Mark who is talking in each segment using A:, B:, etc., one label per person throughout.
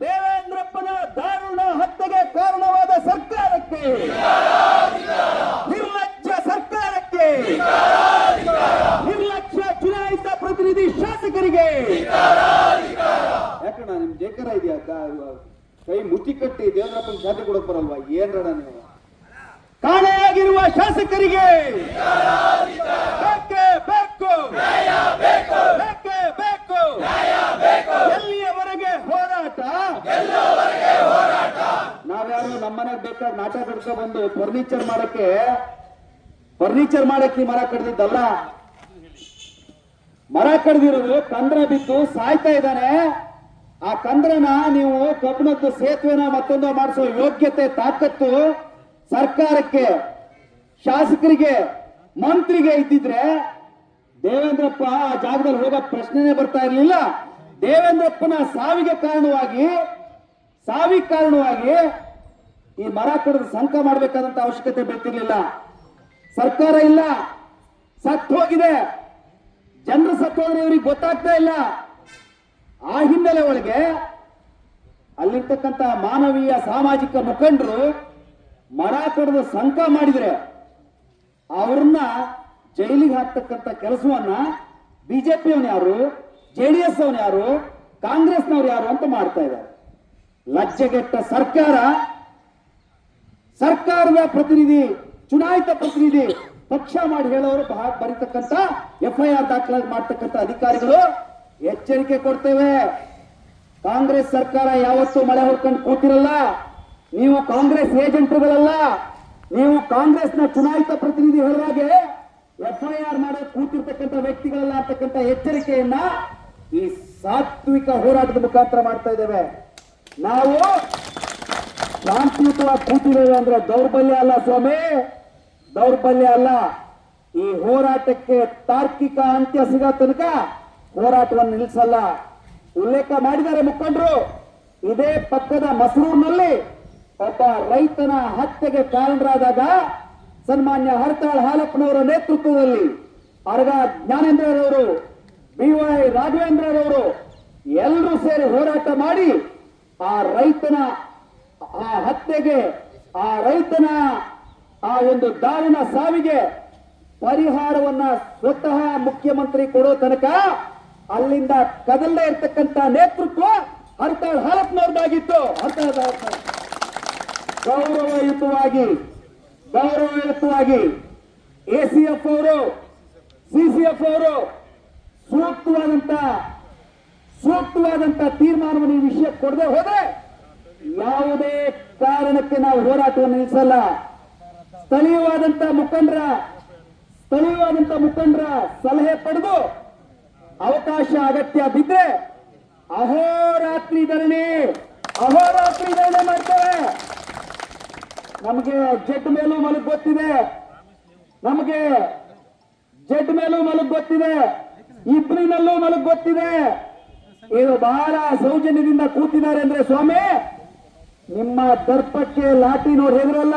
A: ದೇವೇಂದ್ರಪ್ಪನ ದಾರುಣ ಹತ್ಯೆಗೆ ಕಾರಣವಾದ ಸರ್ಕಾರಕ್ಕೆ. ನಿರ್ಲಕ್ಷ್ಯ ಸರ್ಕಾರಕ್ಕೆ. ನಿರ್ಲಕ್ಷ್ಯ ಚುನಾಯಿತ ಪ್ರತಿನಿಧಿ ಶಾಸಕರಿಗೆ. ಯಾಕಣ್ಣ ನಿಮ್ ಜೇಕರ ಇದೆಯಾ? ಕಾ- ಮುಚ್ಚಿ ಕಟ್ಟಿ ದೇವೇಂದ್ರಪ್ಪನ ಶಾಂತಿ ಕೊಡಕ್ ಬರಲ್ವಾ? ಏನ್ರಣ ನೀವು? ಕಾಣೆಯಾಗಿರುವ ಶಾಸಕರಿಗೆ ಬೇಕೇ ಬೇಕು ಬೇಕೇ ಬೇಕು ಎಲ್ಲಿಯವರೆಗೆ ಹೋರಾಟ ನಾವ್ಯಾರು ಬೇಕಾದ ಕಟ್ಕೊ ಬಂದು ಫರ್ನಿಚರ್ ಮಾಡಕ್ಕೆ ಫರ್ನಿಚರ್ ಮಾಡಕ್ಕೆ ನೀ ಮರ ಕಡ್ದಿದ್ದಲ್ಲ? ಮರ ಕಡ್ದಿರೋದು ಕಂದ್ರ ಬಿದ್ದು ಸಾಯ್ತಾ ಇದ್ದಾನೆ. ಆ ಕಂದ್ರನ ನೀವು ಕಬ್ಬಣದ್ದು ಸೇತುವೆನ ಮತ್ತೊಂದು ಮಾಡಿಸೋ ಯೋಗ್ಯತೆ, ತಾಕತ್ತು ಸರ್ಕಾರಕ್ಕೆ, ಶಾಸಕರಿಗೆ, ಮಂತ್ರಿಗೆ ಇದ್ದಿದ್ರೆ ದೇವೇಂದ್ರಪ್ಪ ಆ ಜಾಗದಲ್ಲಿ ಹೋಗೋ ಪ್ರಶ್ನೆನೇ ಬರ್ತಾ ಇರಲಿಲ್ಲ. ದೇವೇಂದ್ರಪ್ಪನ ಸಾವಿಗೆ ಕಾರಣವಾಗಿ ಸಾವಿಗೆ ಕಾರಣವಾಗಿ ಈ ಮರ ಕಡಿದು ಸಂಕ ಮಾಡಬೇಕಾದಂತ ಅವಶ್ಯಕತೆ ಬೇಕಿರ್ಲಿಲ್ಲ ಸರ್ಕಾರ ಇಲ್ಲ. ಸತ್ತು ಹೋಗಿದೆ. ಜನರು ಸತ್ತು ಹೋದ್ರೆ ಇವ್ರಿಗೆ ಗೊತ್ತಾಗ್ತಾ ಇಲ್ಲ. ಆ ಹಿನ್ನೆಲೆ ಒಳಗೆ ಅಲ್ಲಿರ್ತಕ್ಕಂಥ ಮಾನವೀಯ ಸಾಮಾಜಿಕ ಮುಖಂಡರು ಮರ ಕಡಿದು ಸಂಕ ಮಾಡಿದ್ರೆ ಅವ್ರನ್ನ ಜೈಲಿಗೆ ಹಾಕ್ತಕ್ಕಂಥ ಕೆಲಸವನ್ನ ಬಿಜೆಪಿಯವನ್ ಯಾರು, ಜೆ ಡಿ ಎಸ್ ಅವನ್ ಯಾರು, ಕಾಂಗ್ರೆಸ್ನವ್ರು ಯಾರು ಅಂತ ಮಾಡ್ತಾ ಇದ್ದಾರೆ. ಲಜ್ಜೆಗೆಟ್ಟ ಸರ್ಕಾರ ಸರ್ಕಾರದ ಪ್ರತಿನಿಧಿ, ಚುನಾಯಿತ ಪ್ರತಿನಿಧಿ, ಪಕ್ಷ ಮಾಡಿ ಹೇಳೋರು ಬರೀತಕ್ಕಂತ ಎಫ್ಐಆರ್ ದಾಖಲಾಗಿ ಮಾಡ್ತಕ್ಕಂಥ ಅಧಿಕಾರಿಗಳು ಎಚ್ಚರಿಕೆ ಕೊಡ್ತೇವೆ. ಕಾಂಗ್ರೆಸ್ ಸರ್ಕಾರ ಯಾವತ್ತೂ ಮಳೆ ಹೊಡ್ಕೊಂಡು ಕೂತಿರಲ್ಲ. ನೀವು ಕಾಂಗ್ರೆಸ್ ಏಜೆಂಟ್ಗಳಲ್ಲ ನೀವು ಕಾಂಗ್ರೆಸ್ನ ಚುನಾಯಿತ ಪ್ರತಿನಿಧಿ ಹೇಳುವಾಗೆ ಎಫ್ಐಆರ್ ಮಾಡೋ ಕೂತಿರ್ತಕ್ಕಂಥ ವ್ಯಕ್ತಿಗಳಲ್ಲ ಅಂತಕ್ಕಂಥ ಎಚ್ಚರಿಕೆಯನ್ನ ಈ ಸಾತ್ವಿಕ ಹೋರಾಟದ ಮುಖಾಂತರ ಮಾಡ್ತಾ ಇದ್ದೇವೆ. ನಾವು ಶಾಂತಿಯುತವಾಗಿ ಕೂತಿದ್ದೇವೆ ಅಂದ್ರೆ ದೌರ್ಬಲ್ಯ ಅಲ್ಲ ಸ್ವಾಮಿ. ದೌರ್ಬಲ್ಯ ಅಲ್ಲ. ಈ ಹೋರಾಟಕ್ಕೆ ತಾರ್ಕಿಕ ಅಂತ್ಯ ಸಿಗೋ ತನಕ ಹೋರಾಟವನ್ನು ನಿಲ್ಲಿಸಲ್ಲ. ಉಲ್ಲೇಖ ಮಾಡಿದ್ದಾರೆ ಮುಖಂಡರು. ಇದೇ ಪಕ್ಕದ ಮಸರೂರಿನಲ್ಲಿ ಒಬ್ಬ ರೈತನ ಹತ್ಯೆಗೆ ಕಾರಣರಾದಾಗ ಸನ್ಮಾನ್ಯ ಹರತಾಳ್ ಹಾಲಪ್ಪನವರ ನೇತೃತ್ವದಲ್ಲಿ ಅರ್ಗ ಜ್ಞಾನೇಂದ್ರರವರು, ಬಿ ವೈ ರಾಘವೇಂದ್ರರವರು ಎಲ್ಲರೂ ಸೇರಿ ಹೋರಾಟ ಮಾಡಿ ಆ ರೈತನ ಆ ಹತ್ಯೆಗೆ ಆ ರೈತನ ಆ ಒಂದು ದಾರುಣ ಸಾವಿಗೆ ಪರಿಹಾರವನ್ನ ಸ್ವತಃ ಮುಖ್ಯಮಂತ್ರಿ ಕೊಡೋ ತನಕ ಅಲ್ಲಿಂದ ಕದಲ್ಲೇ ಇರ್ತಕ್ಕಂತ ನೇತೃತ್ವ ಹರ್ತಾಳ್ ಹಾಲಪ್ಪನವ್ರದ್ದಾಗಿತ್ತು ಹರ್ತಾಳ್. ಗೌರವಯುತವಾಗಿ ಗೌರವಯುತವಾಗಿ ಎ ಸಿ ಎಫ್ ಅವರು, ಸಿ ಸಿ ಎಫ್ ಅವರು ಸೂಕ್ತವಾದಂತ ಸೂಕ್ತವಾದಂತ ತೀರ್ಮಾನವನ್ನು ಈ ವಿಷಯ ಕೊಡದೆ ಹೋದ್ರೆ ಯಾವುದೇ ಕಾರಣಕ್ಕೆ ನಾವು ಹೋರಾಟವನ್ನು ನಿಲ್ಲಿಸಲ್ಲ. ಸ್ಥಳೀಯವಾದಂತ ಮುಖಂಡರ ಸ್ಥಳೀಯವಾದಂತ ಮುಖಂಡರ ಸಲಹೆ ಪಡೆದು ಅವಕಾಶ ಅಗತ್ಯ ಬಿದ್ದರೆ ಅಹೋರಾತ್ರಿ ಧರಣಿ ಅಹೋರಾತ್ರಿ ಧರಣಿ ಮಾಡ್ತೇವೆ. ನಮಗೆ ಜಡ್ ಮೇಲೂ ಮಲಗ್ ಗೊತ್ತಿದೆ. ನಮಗೆ ಜಡ್ ಮೇಲೂ ಮಲಗ್ ಗೊತ್ತಿದೆ. ಇಬ್ರಿನಲ್ಲೂ ಮಲಗ್ ಗೊತ್ತಿದೆ. ಇದು ಬಹಳ ಸೌಜನ್ಯದಿಂದ ಕೂತಿದ್ದಾರೆ ಅಂದ್ರೆ ಸ್ವಾಮಿ ನಿಮ್ಮ ದರ್ಪಕ್ಕೆ ಲಾಠಿ ನೋಡಿ ಹೆದರಲ್ಲ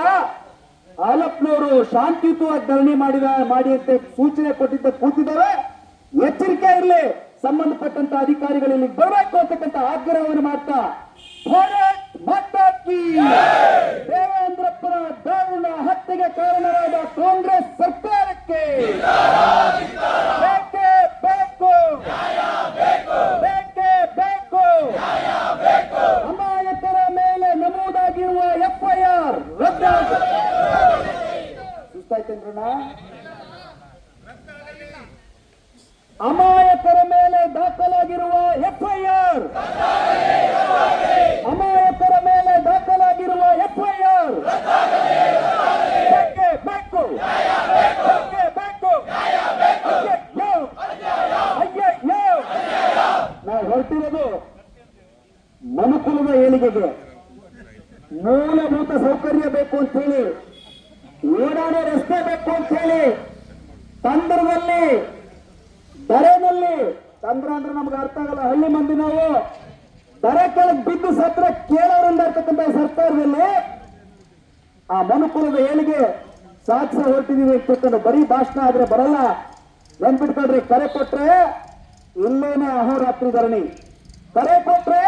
A: ಆಲಪ್ನವರು ಶಾಂತಿಯುತವಾಗಿ ಧರಣಿ ಮಾಡಿದ ಮಾಡಿ ಅಂತ ಸೂಚನೆ ಕೊಟ್ಟಿದ್ದ ಕೂತಿದ್ದಾರೆ. ಎಚ್ಚರಿಕೆ ಇರಲಿ. ಸಂಬಂಧಪಟ್ಟಂತ ಅಧಿಕಾರಿಗಳಲ್ಲಿ ಬರಬೇಕು ಅಂತಕ್ಕಂಥ ಆಗ್ರಹವನ್ನು ಮಾಡ್ತಾ ಭಾರತ್ ದೇವೇಂದ್ರಪ್ಪನ ದಾರುಣ ಹತ್ಯೆಗೆ ಕಾರಣರಾದ ಕಾಂಗ್ರೆಸ್ ಸರ್ಕಾರಕ್ಕೆ ಬೇಕೇ ಬೇಕು ಬೇಕೇ ಬೇಕು ಅಮಾಯಕರ ಮೇಲೆ ನಮೂದಾಗಿರುವ ಎಫ್ಐಆರ್ ರದ್ದಾಗ ಸುಸ್ತಾಯ್ತೇನ್ರಣ್ಣ ಅಮಾಯಕರ ಮೇಲೆ ದಾಖಲಾಗಿರುವ ಎಫ್ಐಆರ್ ಅಮಾಯಕರ ಮೇಲೆ ದಾಖಲಾಗಿರುವ ಎಫ್ಐಆರ್ ಬೇಕೇ ಬೇಕು ಬೇಕೇ ಬೇಕು ಅಯ್ಯಯ್ಯೋ! ಅಯ್ಯಯ್ಯೋ! ನಾವು ಹೊರಟಿರೋದು ಮನುಕುಲದ ಏಳಿಗೆಗೆ ಮೂಲಭೂತ ಸೌಕರ್ಯ ಓಡಾಡೋ ರಸ್ತೆ ಬೇಕು ಅಂತ ಹೇಳಿ ತಂದ್ರದಲ್ಲಿ ದರೆನಲ್ಲಿ, ತಂದ್ರ ಅಂದ್ರೆ ನಮ್ಗೆ ಅರ್ಥ ಆಗಲ್ಲ, ಹಳ್ಳಿ ಮಂದಿ ನಾವು, ದರೆ ಕೆಳಗೆ ಬಿದ್ದು ಸತ್ರ ಕೇಳೋರಿಂದ ಇರ್ತಕ್ಕಂಥ ಸರ್ಕಾರದಲ್ಲಿ ಆ ಮನುಕುಲದ ಏಳಿಗೆ ಸಾಧಿಸ ಹೊರಟಿದೀವಿ ಅಂತಕ್ಕಂಥ ಬರೀ ಭಾಷಣ ಆದ್ರೆ ಬರಲ್ಲ. ನೆನ್ಪಿಟ್ಕೊಳ್ರಿ, ಕರೆ ಕೊಟ್ರೆ ಇಲ್ಲೇನೆ ಅಹೋರಾತ್ರಿ ಧರಣಿ. ಕರೆ ಕೊಟ್ರೆ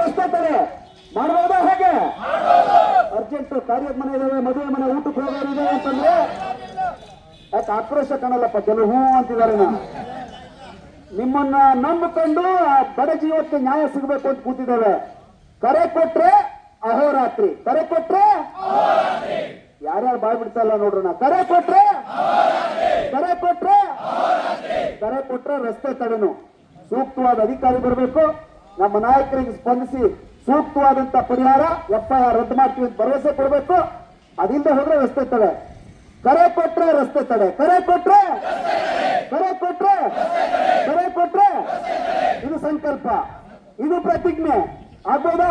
A: ರಸ್ತೆ ತಡೆ. ಮಾಡ್ಬೋದಾ ಹೇಗೆ? ಅರ್ಜೆಂಟ್ ಕಾರ್ಯದ ಮನೆ ಇದಾವೆ, ಮದುವೆ ಮನೆ, ಊಟಕ್ಕೆ ಹೋಗೋರು ಇದೆ ಅಂತಂದ್ರೆ ಯಾಕೆ ಆಕ್ರೋಶ ಕಾಣಲ್ಲಪ್ಪ ಕೆಲವು ಹೂ ಅಂತಿದ್ದಾರೆ ನಾನು ನಿಮ್ಮನ್ನ ನಂಬಿಕೊಂಡು ಆ ಬಡ ಜೀವಕ್ಕೆ ನ್ಯಾಯ ಸಿಗಬೇಕು ಅಂತ ಕೂತಿದ್ದೇವೆ. ಕರೆ ಕೊಟ್ರೆ ಅಹೋರಾತ್ರಿ. ಕರೆ ಕೊಟ್ರೆ ಯಾರ್ಯಾರು ಬಾಯ್ ಬಿಡ್ತಾರಲ್ಲ ನೋಡ್ರಣ ಕರೆ ಕೊಟ್ರೆ ಕರೆ ಕೊಟ್ರೆ ಕರೆ ಕೊಟ್ರೆ ರಸ್ತೆ ತಡೆನು. ಸೂಕ್ತವಾದ ಅಧಿಕಾರಿ ಬರಬೇಕು. ನಮ್ಮ ನಾಯಕರಿಗೆ ಸ್ಪಂದಿಸಿ ಸೂಕ್ತವಾದಂತ ಪರಿಹಾರ ಎಫ್ಐಆರ್ ರದ್ದು ಮಾಡ್ತೀವಿ ಅಂತ ಭರವಸೆ ಕೊಡಬೇಕು. ಅದಿಲ್ಲದೆ ಹೋದ್ರೆ ರಸ್ತೆ ತಡೆ. ಕರೆ ಕೊಟ್ರೆ ರಸ್ತೆ ತಡೆ. ಕರೆ ಕೊಟ್ರೆ? ಕರೆ ಕೊಟ್ರೆ? ಕರೆ ಕೊಟ್ರೆ? ಇದು ಸಂಕಲ್ಪ. ಇದು ಪ್ರತಿಜ್ಞೆ. ಆಗ್ಬೋದಾ?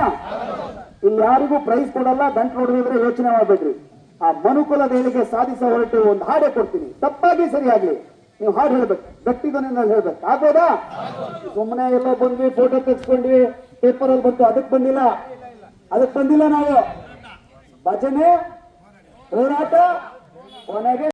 A: ಇಲ್ಲಿ ಯಾರಿಗೂ ಪ್ರೈಸ್ ಕೊಡಲ್ಲ, ಗಂಟು ನೋಡಿದ್ರೆ ಯೋಚನೆ ಮಾಡ್ಬೇಡ್ರಿ. ಆ ಮನುಕುಲ ದೇಳಿಗೆ ಸಾಧಿಸ ಹೊರಟು ಒಂದು ಹಾಡೆ ಕೊಡ್ತೀನಿ. ತಪ್ಪಾಗಿ ಸರಿಯಾಗಿ. ನೀವು ಹಾಡು ಹೇಳ್ಬೇಕು. ಗಟ್ಟಿ ಧ್ವನಿನಲ್ಲಿ ಹೇಳ್ಬೇಕು. ಆಗ್ಬೋದಾ? ಸುಮ್ಮನೆ ಎಲ್ಲ ಬಂದ್ವಿ ಫೋಟೋ ತೆಗೆಸ್ಕೊಂಡ್ವಿ. ಪೇಪರ್ ಅಲ್ಲಿ ಬಂತು ಅದಕ್ಕೆ ಬಂದಿಲ್ಲ. ಅದಕ್ಕೆ ಬಂದಿಲ್ಲ ನಾವು. ಭಜನೆ ಹೋರಾಟ ಕೊನೆಗೆ